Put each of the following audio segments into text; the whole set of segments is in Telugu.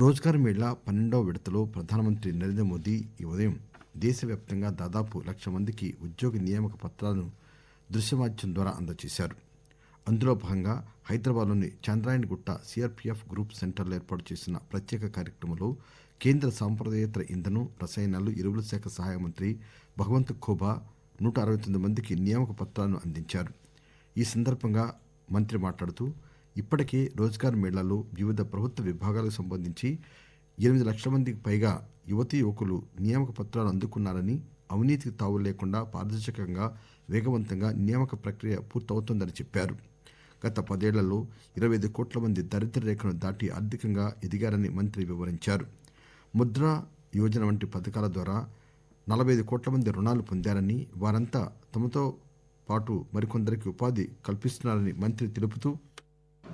రోజ్గార్ మేళా పన్నెండవ విడతలో ప్రధానమంత్రి నరేంద్ర మోదీ ఈ ఉదయం దేశవ్యాప్తంగా దాదాపు లక్ష మందికి ఉద్యోగ నియామక పత్రాలను దృశ్య మాధ్యమం ద్వారా అందజేశారు. అందులో భాగంగా హైదరాబాద్లోని చంద్రాయణగుట్ట సిఆర్పీఎఫ్ గ్రూప్ సెంటర్లో ఏర్పాటు చేసిన ప్రత్యేక కార్యక్రమంలో కేంద్ర సాంప్రదాయేతర ఇంధనం రసాయనాలు ఎరువుల శాఖ సహాయ మంత్రి భగవంత్ ఖోబా నూట అరవై తొమ్మిది మందికి నియామక పత్రాలను అందించారు. ఈ సందర్భంగా మంత్రి మాట్లాడుతూ ఇప్పటికే రోజ్గార్ మేళాలో వివిధ ప్రభుత్వ విభాగాలకు సంబంధించి ఎనిమిది లక్షల మందికి పైగా యువతీ యువకులు నియామక పత్రాలు అందుకున్నారని అవినీతికి తావు లేకుండా పారదర్శకంగా వేగవంతంగా నియామక ప్రక్రియ పూర్తవుతోందని చెప్పారు. గత పదేళ్ళలో ఇరవై ఐదు కోట్ల మంది దరిద్ర రేఖను దాటి ఆర్థికంగా ఎదిగారని మంత్రి వివరించారు. ముద్రా యోజన వంటి పథకాల ద్వారా నలభై ఐదు కోట్ల మంది రుణాలు పొందారని వారంతా తమతో పాటు మరికొందరికి ఉపాధి కల్పిస్తున్నారని మంత్రి తెలుపుతూ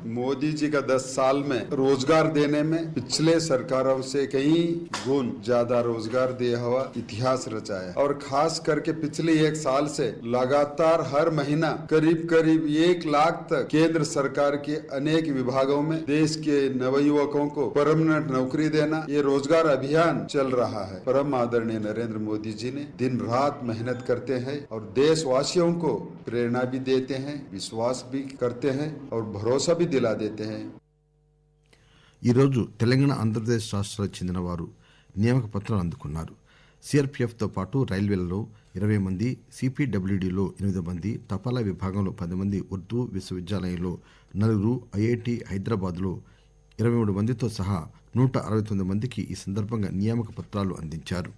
मोदी जी का 10 साल में रोज़गार देने में पिछले सरकारों से कई गुण ज़्यादा रोज़गार दिया हुआ इतिहास रचाया और खास करके पिछले एक साल से लगातार हर महीना करीब करीब एक लाख तक केंद्र सरकार के अनेक विभागों में देश के नवयुवकों को परमानेंट नौकरी देना ये रोज़गार अभियान चल रहा है। परम आदरणीय नरेंद्र मोदी जी ने दिन रात मेहनत करते हैं और देशवासियों को प्रेरणा भी देते हैं, विश्वास भी करते हैं और भरोसा भी दिला देते हैं ఈరోజు తెలంగాణ ఆంధ్రప్రదేశ్ రాష్ట్రాలకు చెందిన వారు నియామక పత్రాలు అందుకున్నారు సిఆర్పీఎఫ్తో పాటు రైల్వేలలో ఇరవై మంది సిపిడబ్ల్యూడిలో ఎనిమిది మంది తపాలా విభాగంలో పది మంది ఉర్దూ విశ్వవిద్యాలయంలో నలుగురు ఐఐటి హైదరాబాద్లో ఇరవై మూడు మందితో సహా నూట అరవై తొమ్మిది మందికి ఈ సందర్భంగా నియామక పత్రాలు అందించారు